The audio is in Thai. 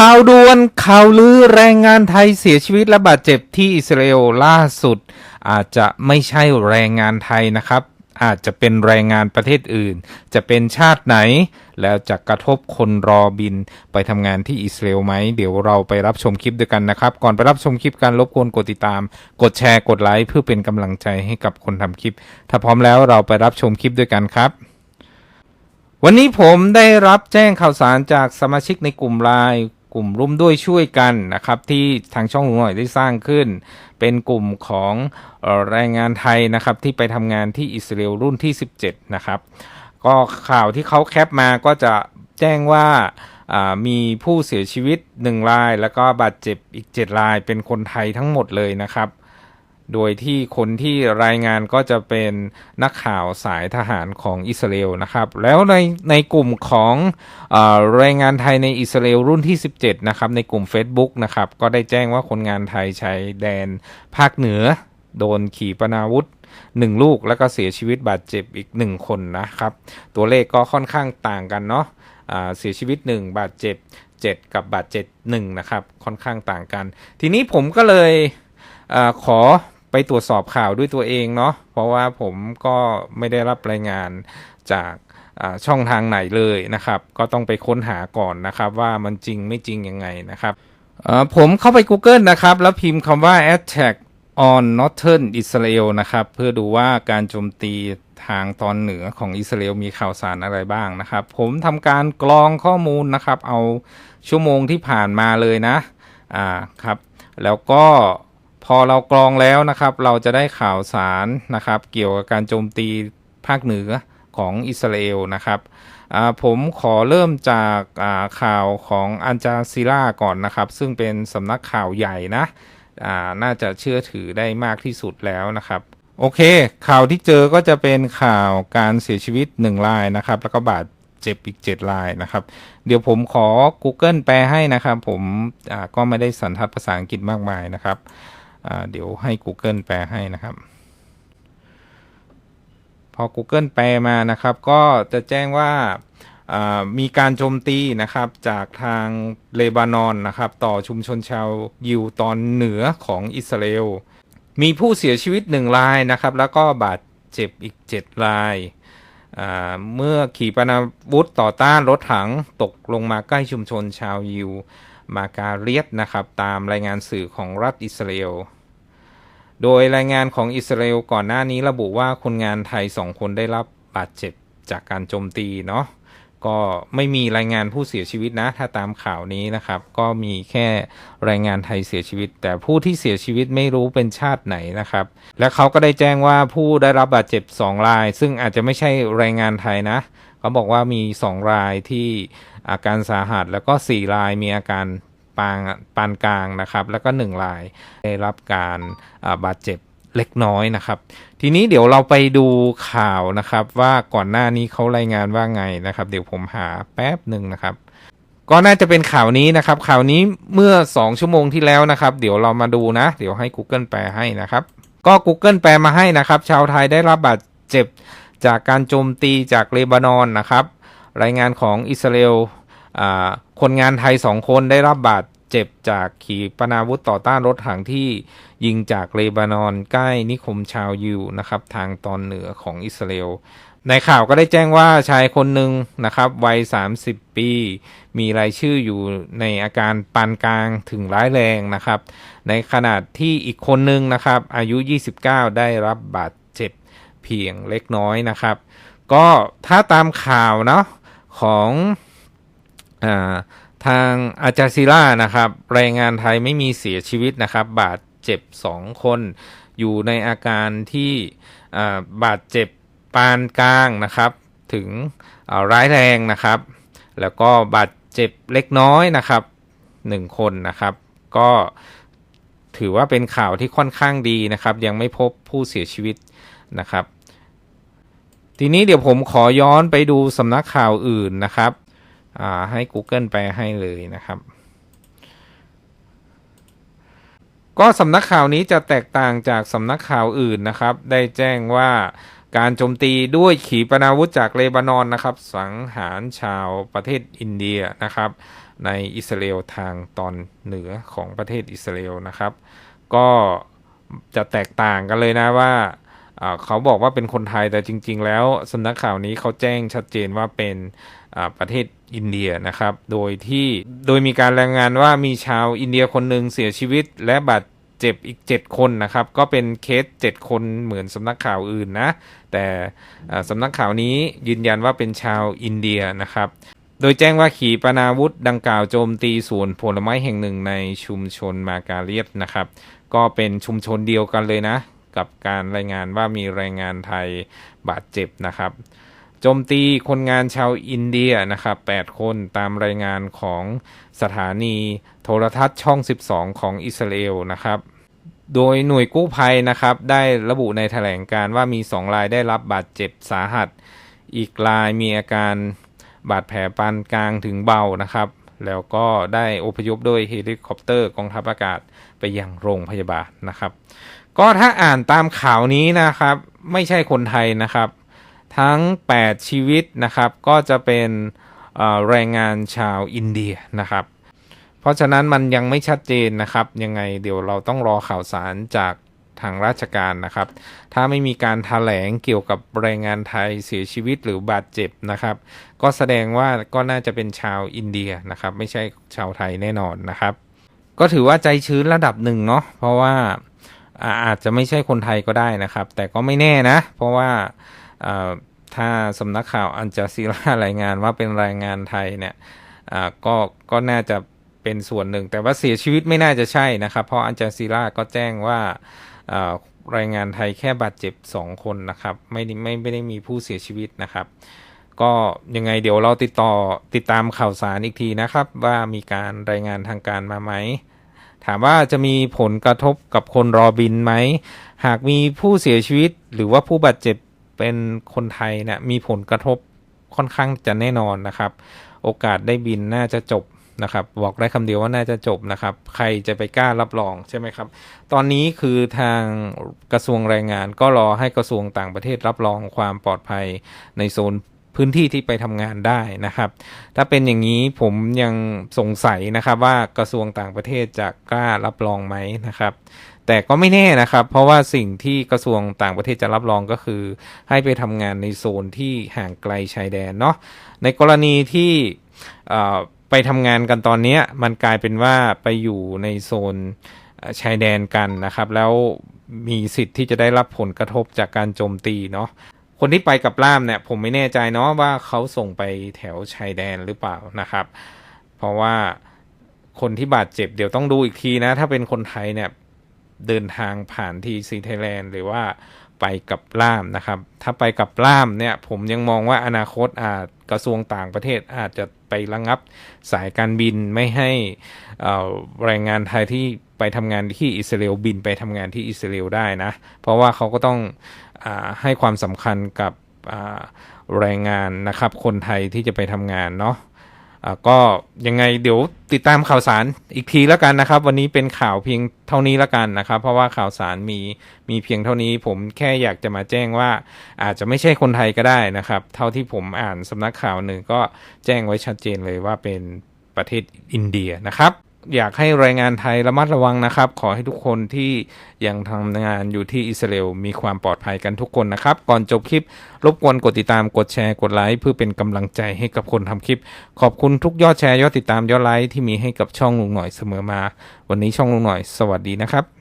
ข่าวด่วนข่าวลือแรงงานไทยเสียชีวิตและบาดเจ็บที่อิสราเอลล่าสุด อาจจะไม่ใช่แรงงานไทยนะครับ อาจจะเป็นแรงงานประเทศอื่น จะเป็นชาติไหน แล้วจะกระทบคนรอบินไปทำงานที่อิสราเอลไหม เดี๋ยวเราไปรับชมคลิปด้วยกันนะครับ ก่อนไปรับชมคลิปการรบกวนกดติดตาม กดแชร์กดไลค์เพื่อเป็นกำลังใจให้กับคนทำคลิป ถ้าพร้อมแล้วเราไปรับชมคลิปด้วยกันครับวันนี้ผมได้รับแจ้งข่าวสารจากสมาชิกในกลุ่มไลน์ กลุ่มร่วมด้วยช่วยกันนะครับที่ทางช่องหน่อยได้สร้างขึ้น เป็นกลุ่มของแรงงานไทยนะครับที่ไปทำงานที่อิสราเอลรุ่นที่ 17 นะครับ ก็ข่าวที่เขาแคปมาก็จะแจ้งว่าอ่ามีผู้เสียชีวิต 1 ราย แล้วก็บาดเจ็บอีก 7 รายเป็นคนไทยทั้งหมดเลยนะครับ โดยที่คนที่รายงานก็จะเป็นนักข่าวสายทหารของอิสราเอลนะครับ แล้วในในกลุ่มของออแรงงานไทยในอิสราเอลรุ่นที่ 17 นะครับ ในกลุ่ม Facebook นะครับ ก็ได้แจ้งว่าคนงานไทยชายแดนภาคเหนือ โดนขีปนาวุธ1ลูกแล้วก็เสียชีวิตบาดเจ็บอีก1คนนะครับ ตัวเลขก็ค่อนข้างต่างกันเนาะเสียชีวิต 1 บาดเจ็บ 7 กับบาดเจ็บ1นะครับ ค่อนข้างต่างกัน ทีนี้ผมก็เลยอขอ ไปตรวจสอบข่าวด้วยตัวเองเนาะเพราะว่าผมก็ไม่ได้รับรายงานจากช่องทางไหนเลยนะครับ ก็ต้องไปค้นหาก่อนนะครับ ว่ามันจริงไม่จริงยังไงนะครับผมเข้าไป Google นะครับ แล้วพิมพ์คำว่า attack on northern Israel นะครับ เพื่อดูว่าการโจมตีทางตอนเหนือของอิสราเอลมีข่าวสารอะไรบ้างนะครับ ผมทำการกรองข้อมูลนะครับ เอาชั่วโมงที่ผ่านมาเลยนะอ่าครับ แล้วก็ พอเรากรองแล้วนะครับ เราจะได้ข่าวสารนะครับ เกี่ยวกับการโจมตีภาคเหนือของอิสราเอลนะครับผมขอเริ่มจากข่าวของอันจาซิล่าก่อนนะครับ ซึ่งเป็นสำนักข่าวใหญ่นะน่าจะเชื่อถือได้มากที่สุดแล้วนะครับ โอเค ข่าวที่เจอก็จะเป็นข่าวการเสียชีวิตหนึ่งรายนะครับ แล้วก็บาดเจ็บอีก 7 รายนะครับ เดี๋ยวผมขอ Google แปลให้นะครับ ผมก็ไม่ได้สันทัดภาษาอังกฤษมากมายนะครับ เดี๋ยวให้ Google แปลให้นะครับ พอ Google แปลมานะครับ ก็จะแจ้งว่ามีการโจมตีนะครับจากทางเลบานอนนะครับ ต่อชุมชนชาวยิวตอนเหนือของอิสราเอล มีผู้เสียชีวิตหนึ่งรายนะครับ แล้วก็บาดเจ็บอีก 7 ราย เมื่อขี่ปนาวุธต่อต้านรถถังตกลงมาใกล้ชุมชนชาวยิว มาการียตนะครับ ตามรายงานสื่อของรัฐอิสราเอล โดยรายงานของอิสราเอลก่อนหน้านี้ระบุว่าคนงานไทยสองคนได้รับบาดเจ็บจากการโจมตีเนาะก็ไม่มีรายงานผู้เสียชีวิตนะ ถ้าตามข่าวนี้นะครับ ก็มีแค่รายงานไทยเสียชีวิต แต่ผู้ที่เสียชีวิตไม่รู้เป็นชาติไหนนะครับ และเขาก็ได้แจ้งว่าผู้ได้รับบาดเจ็บ 2 ราย ซึ่งอาจจะไม่ใช่แรงงานไทยนะเขาบอกว่ามี 2 รายที่อาการสาหัสแล้วก็ 4 รายมีอาการ ปางปานกลางนะครับ แล้วก็ 1 รายได้รับการบาดเจ็บเล็กน้อยนะครับ ทีนี้เดี๋ยวเราไปดูข่าวนะครับ ว่าก่อนหน้านี้เขารายงานว่าไงนะครับ เดี๋ยวผมหาแป๊บหนึ่งนะครับ ก็น่าจะเป็นข่าวนี้นะครับ ข่าวนี้เมื่อ 2 ชั่วโมงที่แล้วนะครับ เดี๋ยวเรามาดูนะ เดี๋ยวให้ Google แปลให้นะครับ ก็ Google แปลมาให้นะครับ ชาวไทยได้รับบาดเจ็บจากการโจมตีจากเลบานอนนะครับ รายงานของอิสราเอล คนงานไทย2คนได้รับบาดเจ็บจากขีปนาวุธต่อต้านรถถังที่ยิงจากเลบานอนใกล้นิคมชาวยิวนะครับ ทางตอนเหนือของอิสราเอลในข่าวก็ได้แจ้งว่าชายคนหนึ่งนะครับวัย 30 ปี มีรายชื่ออยู่ในอาการปานกลางถึงร้ายแรงนะครับ ในขณะที่อีกคนหนึ่งนะครับ อายุ 29 ได้รับบาดเจ็บเพียงเล็กน้อยนะครับ ก็ถ้าตามข่าวเนาะของ ทางอาจาซิล่านะครับแรงงานไทยไม่มีเสียชีวิตนะครับ บาดเจ็บ 2 คน อยู่ในอาการที่บาดเจ็บปานกลางนะครับ ถึงร้ายแรงนะครับ แล้วก็บาดเจ็บเล็กน้อยนะครับหนึ่งคนนะครับ ก็ถือว่าเป็นข่าวที่ค่อนข้างดีนะครับ ยังไม่พบผู้เสียชีวิตนะครับ ทีนี้เดี๋ยวผมขอย้อนไปดูสำนักข่าวอื่นนะครับ ให้ Google แปลให้เลยนะครับ ก็สำนักข่าวนี้จะแตกต่างจากสำนักข่าวอื่นนะครับ ได้แจ้งว่าการโจมตีด้วยขีปนาวุธจากเลบานอนนะครับ สังหารชาวประเทศอินเดียนะครับ ในอิสราเอลทางตอนเหนือของประเทศอิสราเอลนะครับ ก็จะแตกต่างกันเลยนะว่าเขาบอกว่าเป็นคนไทยแต่จริง ๆ แล้วสำนักข่าวนี้เขาแจ้งชัดเจนว่าเป็นประเทศ อินเดียนะครับ โดยที่โดยมีการรายงานว่ามีชาวอินเดียคนหนึ่งเสียชีวิต และบาดเจ็บอีก 7 คนนะครับ ก็เป็นเคส 7 คนเหมือนสำนักข่าวอื่นนะ แต่สำนักข่าวนี้ยืนยันว่าเป็นชาวอินเดียนะครับโดยแจ้งว่าขีปนาวุธดังกล่าวโจมตีสวนผลไม้แห่งหนึ่งในชุมชนมาการเลียตนะครับ ก็เป็นชุมชนเดียวกันเลยนะ กับการรายงานว่ามีแรงงานไทยบาดเจ็บนะครับ โจมตีคนงานชาวอินเดียนะครับ8คนตามรายงานของสถานีโทรทัศน์ช่อง 12 ของอิสราเอลนะครับโดยหน่วยกู้ภัยนะครับ ได้ระบุในแถลงการว่ามี 2 รายได้รับบาดเจ็บสาหัส อีกรายมีอาการบาดแผลปานกลางถึงเบานะครับ แล้วก็ได้อพยพโดยเฮลิคอปเตอร์กองทัพอากาศไปยังโรงพยาบาลนะครับ ก็ถ้าอ่านตามข่าวนี้นะครับ ไม่ใช่คนไทยนะครับ ทั้ง 8 ชีวิตนะครับ ก็จะเป็นแรงงานชาวอินเดียนะครับ เพราะฉะนั้นมันยังไม่ชัดเจนนะครับ ยังไงเดี๋ยวเราต้องรอข่าวสารจากทางราชการนะครับ ถ้าไม่มีการถแถลงเกี่ยวกับแรงงานไทยเสียชีวิตหรือบาดเจ็บนะครับ ก็แสดงว่าก็น่าจะเป็นชาวอินเดียนะครับ ไม่ใช่ชาวไทยแน่นอนนะครับ ก็ถือว่าใจชื้นระดับหนึ่งเนาะ เพราะว่าอาจจะไม่ใช่คนไทยก็ได้นะครับ แต่ก็ไม่แน่นะ เพราะว่า ถ้าสำนักข่าวอันจาซีรารายงานว่าเป็นแรงงานไทยเนี่ยก็ก็น่าจะเป็นส่วนหนึ่ง แต่ว่าเสียชีวิตไม่น่าจะใช่นะครับ เพราะอันจาซีราก็แจ้งว่าารายงานไทยแค่บาดเจ็บ 2 คนนะครับ ไม่ได้ไม่ไม่ได้มีผู้เสียชีวิตนะครับ ก็ยังไงเดี๋ยวเราติดต่อติดตามข่าวสารอีกทีนะครับ ว่ามีการรายงานทางการมาไหมถามว่าจะมีผลกระทบกับคนรอบินไหม หากมีผู้เสียชีวิตหรือว่าผู้บาดเจ็บ เป็นคนไทยเนะี่ยมีผลกระทบค่อนข้างจะแน่นอนนะครับ โอกาสได้บินน่าจะจบนะครับ บอกได้คำเดียวว่าน่าจะจบนะครับ ใครจะไปกล้ารับรองใช่ไหมครับ ตอนนี้คือทางกระทรวงแรงงานก็รอให้กระทรวงต่างประเทศรับรองความปลอดภัยในโซนพื้นที่ที่ไปทำงานได้นะครับ ถ้าเป็นอย่างนี้ผมยังสงสัยนะครับว่ากระทรวงต่างประเทศจะกล้ารับรองไหมนะครับ แต่ก็ไม่แน่นะครับ เพราะว่าสิ่งที่กระทรวงต่างประเทศจะรับรองก็คือ ให้ไปทำงานในโซนที่ห่างไกลชายแดนเนาะในกรณีที่ไปทำงานกันตอนนี้มันกลายเป็นว่าไปอยู่ในโซนชายแดนกันนะครับ แล้วมีสิทธิ์ที่จะได้รับผลกระทบจากการโจมตีเนาะคนที่ไปกับล่ามเนี่ยผมไม่แน่ใจเนาะว่าเขาส่งไปแถวชายแดนหรือเปล่านะครับ เพราะว่าคนที่บาดเจ็บเดี๋ยวต้องดูอีกทีนะ ถ้าเป็นคนไทยเนี่ย เดินทางผ่านทีซีไทยแลนด์หรือว่าไปกับล่ามนะครับ ถ้าไปกับล่ามเนี่ยผมยังมองว่าอนาคตอาจกระทรวงต่างประเทศอาจจะไประงับสายการบินไม่ให้แรงงานไทยที่ไปทำงานที่อิสราเอลบินไปทำงานที่อิสราเอลได้นะ เพราะว่าเขาก็ต้องอให้ความสำคัญกับแรงงานนะครับ คนไทยที่จะไปทำงานเนาะ ก็ยังไงเดี๋ยวติดตามข่าวสารอีกทีแล้วกันนะครับ วันนี้เป็นข่าวเพียงเท่านี้แล้วกันนะครับ เพราะว่าข่าวสารมีมีเพียงเท่านี้ ผมแค่อยากจะมาแจ้งว่า อาจจะไม่ใช่คนไทยก็ได้นะครับ เท่าที่ผมอ่านสำนักข่าวหนึ่งก็แจ้งไว้ชัดเจนเลยว่าเป็นประเทศอินเดียนะครับ อยากให้แรงงานไทยระมัดระวังนะครับ ขอให้ทุกคนที่ยังทำงานอยู่ที่อิสราเอลมีความปลอดภัยกันทุกคนนะครับ ก่อนจบคลิป รบกวนกดติดตามกดแชร์กดไลค์เพื่อเป็นกำลังใจให้กับคนทำคลิป ขอบคุณทุกยอดแชร์ยอดติดตามยอดไลค์ที่มีให้กับช่องลุงหน่อยเสมอมา วันนี้ช่องลุงหน่อย สวัสดีนะครับ